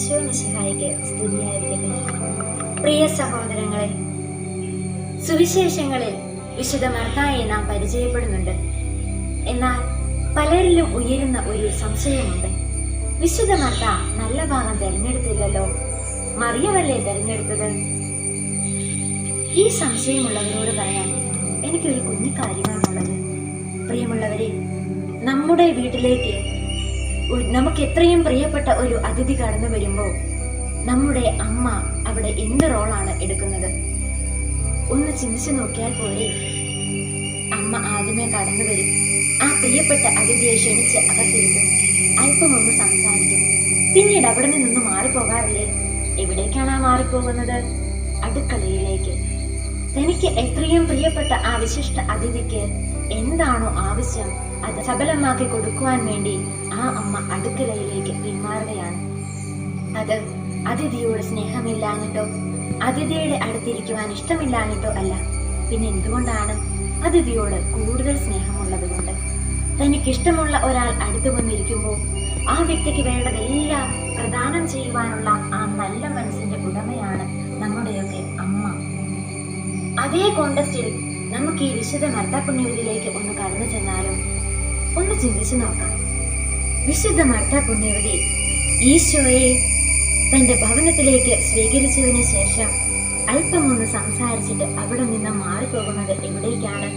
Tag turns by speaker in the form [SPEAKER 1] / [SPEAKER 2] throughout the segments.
[SPEAKER 1] ഈശോ മിശിഹായിക്ക് സ്തുതിയായിരിക്കട്ടെ. പ്രിയ സഹോദരങ്ങളെ സുവിശേഷങ്ങളിൽ വിശുദ്ധ മർത്തായെ നാം പരിചയപ്പെടുന്നുണ്ട്. എന്നാൽ പലരിലും ഉയരുന്ന ഒരു സംശയമുണ്ട്. വിശുദ്ധ മർത്ത നല്ല ഭാഗം തിരഞ്ഞെടുത്തില്ലല്ലോ? മറിയമല്ലേ തിരഞ്ഞെടുത്തത്? ഈ സംശയമുള്ളവരോട് പറയാൻ എനിക്കൊരു കുഞ്ഞു കാര്യമാണുള്ളത് പ്രിയമുള്ളവരെ നമ്മുടെ വീട്ടിലേക്ക് നമുക്ക് എത്രയും പ്രിയപ്പെട്ട ഒരു അതിഥി കടന്നു വരുമ്പോൾ നമ്മുടെ അമ്മ അവിടെ എന്ത് റോളാണ് എടുക്കുന്നത്? ഒന്ന് ചിന്തിച്ചു നോക്കിയാൽ പോരെ. അമ്മ ആദ്യമേ കടന്നു വരും. ആ പ്രിയപ്പെട്ട അതിഥിയെ ക്ഷണിച്ച് അകത്തിരുത്തും അല്പം ഒന്ന് സംസാരിക്കും. പിന്നീട് അവിടെ നിന്നൊന്ന് മാറിപ്പോകാറില്ലേ? എവിടേക്കാണ് ആ മാറിപ്പോകുന്നത്? അടുക്കളയിലേക്ക്. തനിക്ക് എത്രയും പ്രിയപ്പെട്ട ആ വിശിഷ്ട അതിഥിക്ക് എന്താണോ ആവശ്യം അത് സബലമാക്കി കൊടുക്കുവാൻ വേണ്ടി ആ അമ്മ അടുക്കളയിലേക്ക് പിന്മാറുകയാണ്. അത് അതിഥിയോട് സ്നേഹമില്ലാഞ്ഞിട്ടോ അതിഥിയുടെ അടുത്തിരിക്കുവാൻ ഇഷ്ടമില്ലാഞ്ഞിട്ടോ അല്ല. പിന്നെ എന്തുകൊണ്ടാണ് അതിഥിയോട് കൂടുതൽ സ്നേഹമുള്ളത് കൊണ്ട് തനിക്കിഷ്ടമുള്ള ഒരാൾ അടുത്തു വന്നിരിക്കുമ്പോൾ ആ വ്യക്തിക്ക് വേണ്ടതെല്ലാം പ്രദാനം ചെയ്യുവാനുള്ള ആ നല്ല മനസ്സിന്റെ ഉടമയാണ് നമ്മുടെയൊക്കെ അമ്മ. അതേ കോണ്ടസ്റ്റിൽ നമുക്ക് ഈ വിശുദ്ധ മർദ്ദപുണ്യവതിയിലേക്ക് ഒന്ന് കടന്നു ചെന്നാലും ഒന്ന് ചിന്തിച്ചു നോക്കാം. വിശുദ്ധ മർദ്ദപുണ്യവതി ഈശോയെ തന്റെ ഭവനത്തിലേക്ക് സ്വീകരിച്ചതിന് ശേഷം അല്പം ഒന്ന് സംസാരിച്ചിട്ട് അവിടെ നിന്ന് മാറിപ്പോകുന്നത് എവിടേക്കാണ്?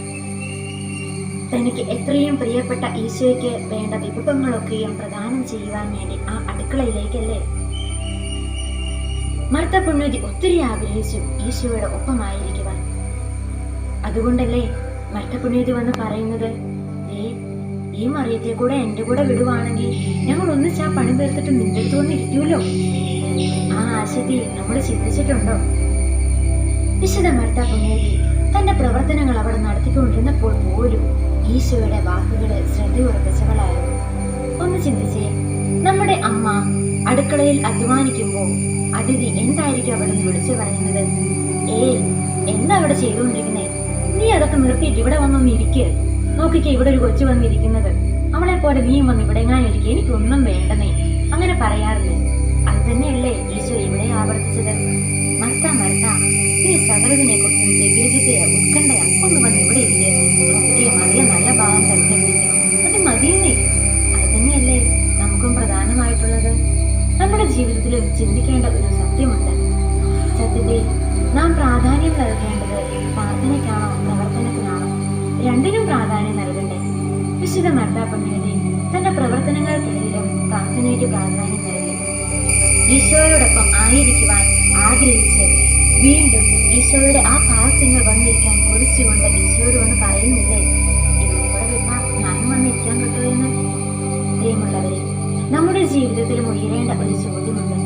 [SPEAKER 1] തനിക്ക് എത്രയും പ്രിയപ്പെട്ട ഈശോയ്ക്ക് വേണ്ട വിഭവങ്ങളൊക്കെയും പ്രദാനം ചെയ്യുവാൻ വേണ്ടി ആ അടുക്കളയിലേക്കല്ലേ? മർത്ത പുണ്യതി ഒത്തിരി ആഗ്രഹിച്ചു ഈശോയുടെ ഒപ്പമായിരിക്കുവാൻ. അതുകൊണ്ടല്ലേ മർത്ത പുണ്യതി വന്ന് പറയുന്നത്? ഈ മറിയത്തെ കൂടെ എന്റെ കൂടെ വിടുവാണെങ്കിൽ ഞങ്ങൾ ഒന്നിച്ച് ആ പണി തീർത്തിട്ട് നിന്റെ അടുത്ത് വന്ന് ഇരിക്കൂലോ ആ ആശയത്തിൽ നമ്മൾ ചിന്തിച്ചിട്ടുണ്ടോ? വിശുദ്ധ മർത്ത പുണ്യതി തന്റെ പ്രവർത്തനങ്ങൾ അവിടെ നടത്തിക്കൊണ്ടിരുന്നപ്പോൾ പോലും ഈശോയുടെ വാക്കുകളെ ശ്രദ്ധയുറപ്പിച്ചവളായിരുന്നു ഒന്ന് ചിന്തിച്ചേ നമ്മുടെ അമ്മ അടുക്കളയിൽ അധ്വാനിക്കുമ്പോൾ അതിഥി എന്തായിരിക്കും അവിടെ നിന്ന് വിളിച്ചു പറയുന്നത്? ഏ എന്താ അവിടെ ചെയ്തുകൊണ്ടിരിക്കുന്നേ? നീ അതൊക്കെ നിർത്തിയിട്ട് ഇവിടെ വന്നൊന്ന് നോക്കിക്കേ ഇവിടെ ഒരു കൊച്ചു വന്നിരിക്കുന്നത്. അവളെ പോലെ നീയും വന്ന് ഇവിടെ എങ്ങാനും ഇരിക്കുക എനിക്കൊന്നും വേണ്ടനേ. അങ്ങനെ പറയാറില്ലേ. അത് തന്നെയല്ലേ ഈശോ ഇവിടെ ആവർത്തിച്ചത്. മർത്ത മർത്ത നീ സകലതിനെ കുറിച്ചും വ്യഗ്രചിതയാ ഉത്കണ്ഠയാ. ഒന്ന് വന്ന് ഇവിടെ ഇരിക്കുക നോക്കിക്കേ മറിയ നല്ല ഭാഗം തെരഞ്ഞെടുത്തിരിക്കുന്നു അത് മതിയെന്നേ. അത് തന്നെയല്ലേ നമുക്കും പ്രധാനമായിട്ടുള്ളത്. നമ്മുടെ ജീവിതത്തിൽ ചിന്തിക്കേണ്ട ഒരു സത്യമുണ്ട്. സത്യത്തെ നാം പ്രാധാന്യം നൽകേണ്ടത് പ്രാർത്ഥനയ്ക്കാണോ? പ്രവർത്തനത്തിനാണോ? രണ്ടിനും പ്രാധാന്യം നൽകണ്ടേ വിശുദ്ധ മർദ്ദാപണ്യതി തന്റെ പ്രവർത്തനങ്ങൾക്കിടയിലും പ്രാർത്ഥനയ്ക്ക് പ്രാധാന്യം നൽകി. ഈശോയോടൊപ്പം ആയിരിക്കുവാൻ ആഗ്രഹിച്ച് വീണ്ടും ഈശോയുടെ ആ പാദത്തിങ്ങൾ വന്നിരിക്കാൻ കൊതിച്ചുകൊണ്ട് ഈശോയോട് വന്ന് പറയുന്നില്ലേ? നമ്മുടെ ജീവിതത്തിലും ഉയരേണ്ട ഒരു ചോദ്യമുണ്ട്.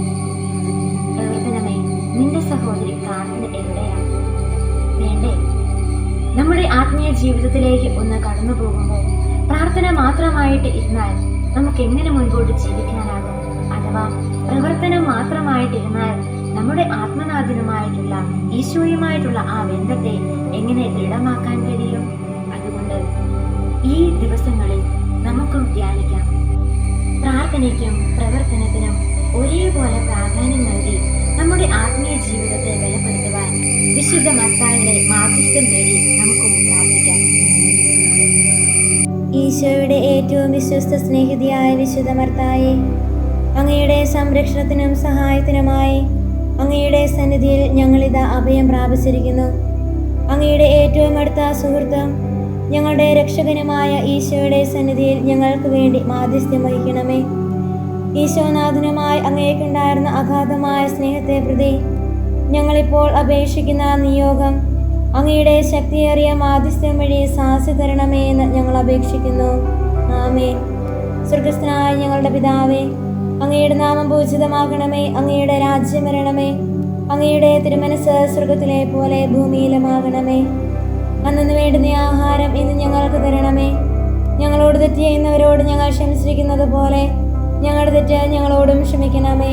[SPEAKER 1] പ്രവർത്തനമേ നിന്റെ സഹോദരി പ്രാർത്ഥന എവിടെയാണ്? നമ്മുടെ ആത്മീയ ജീവിതത്തിലേക്ക് ഒന്ന് കടന്നു പോകുമ്പോൾ പ്രാർത്ഥന മാത്രമായിട്ട് ഇരുന്നാൽ നമുക്ക് എങ്ങനെ മുൻപോട്ട് ജീവിക്കാനാകും? അഥവാ പ്രവർത്തനം മാത്രമായിട്ടിരുന്നാൽ നമ്മുടെ ആത്മനാഥനുമായിട്ടുള്ള ഈശോയുമായിട്ടുള്ള ആ ബന്ധത്തെ എങ്ങനെ ദൃഢമാക്കാൻ കഴിയും? അതുകൊണ്ട് ഈ ദിവസങ്ങളിൽ നമുക്കും ധ്യാനിക്കാം. പ്രാർത്ഥനയ്ക്കും പ്രവർത്തനത്തിനും ഒരേപോലെ പ്രാധാന്യം നൽകി നമ്മുടെ ആത്മീയ ജീവിതത്തെ ബലപ്പെടുത്തുവാൻ വിശുദ്ധ മത്തായുടെ മാധ്യസ്ഥം തേടി നമുക്കും പ്രാർത്ഥിക്കാം.
[SPEAKER 2] ഈശോയുടെ ഏറ്റവും വിശ്വസ്ത സ്നേഹിതിയായ വിശുദ്ധ മർത്തായെ അങ്ങയുടെ സംരക്ഷണത്തിനും സഹായത്തിനുമായി അങ്ങയുടെ സന്നിധിയിൽ ഞങ്ങളിതാ അഭയം പ്രാപിച്ചിരിക്കുന്നു. അങ്ങയുടെ ഏറ്റവും അടുത്ത സുഹൃത്തും ഞങ്ങളുടെ രക്ഷകനുമായ ഈശോയുടെ സന്നിധിയിൽ ഞങ്ങൾക്ക് വേണ്ടി മാധ്യസ്ഥ്യം വഹിക്കണമേ. ഈശോനാഥനുമായി അങ്ങേക്കുണ്ടായിരുന്ന അഗാധമായ സ്നേഹത്തെ പ്രതി ഞങ്ങളിപ്പോൾ അപേക്ഷിക്കുന്ന നിയോഗം അങ്ങയുടെ ശക്തിയേറിയ മാധ്യസ്ഥ്യം വഴി സാഹസ്യ തരണമേ എന്ന് ഞങ്ങൾ അപേക്ഷിക്കുന്നു. ആമേ സ്വർഗസ്ഥനായ ഞങ്ങളുടെ പിതാവേ അങ്ങയുടെ നാമം പൂജിതമാകണമേ അങ്ങയുടെ രാജ്യം വരണമേ അങ്ങയുടെ തിരുമനസ് സ്വർഗത്തിലെ പോലെ ഭൂമിയിലുമാകണമേ. അന്നു വേണ്ടുന്ന ആഹാരം ഇന്ന് ഞങ്ങൾക്ക് തരണമേ. ഞങ്ങളോട് തെറ്റ് ചെയ്യുന്നവരോട് ഞങ്ങൾ ക്ഷമിച്ചിരിക്കുന്നത് പോലെ ഞങ്ങളുടെ തെറ്റ് ഞങ്ങളോടും ക്ഷമിക്കണമേ.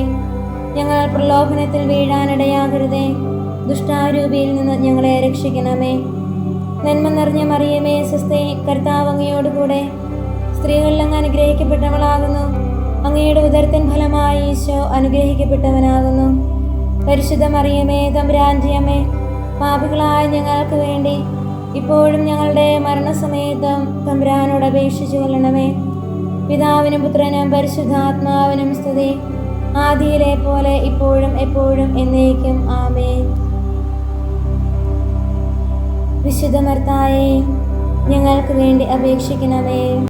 [SPEAKER 2] ഞങ്ങൾ പ്രലോഭനത്തിൽ വീഴാനിടയാകരുതേ. ദുഷ്ടാരൂപിയിൽ നിന്ന് ഞങ്ങളെ രക്ഷിക്കണമേ. നന്മ നിറഞ്ഞ മറിയമേ സ്വസ്ഥേ കർത്താവ് അങ്ങയോടുകൂടെ സ്ത്രീകളിൽ അങ്ങ് അനുഗ്രഹിക്കപ്പെട്ടവളാകുന്നു. അങ്ങയുടെ ഉദരത്തിൻ ഫലമായി ഈശോ അനുഗ്രഹിക്കപ്പെട്ടവനാകുന്നു. പരിശുദ്ധ മറിയമേ തമ്പുരാന്റെ അമ്മേ പാപികളായ ഞങ്ങൾക്ക് വേണ്ടി ഇപ്പോഴും ഞങ്ങളുടെ മരണസമയത്തും തമ്പുരാനോട് അപേക്ഷിച്ചു കൊള്ളണമേ. പിതാവിനും പുത്രനും പരിശുദ്ധാത്മാവിനും സ്തുതി. ആദിയിലെ പോലെ ഇപ്പോഴും എപ്പോഴും എന്നേക്കും ആമേ വിശുദ്ധമർത്തായേ ഞങ്ങൾക്ക് വേണ്ടി അപേക്ഷിക്കണമേ.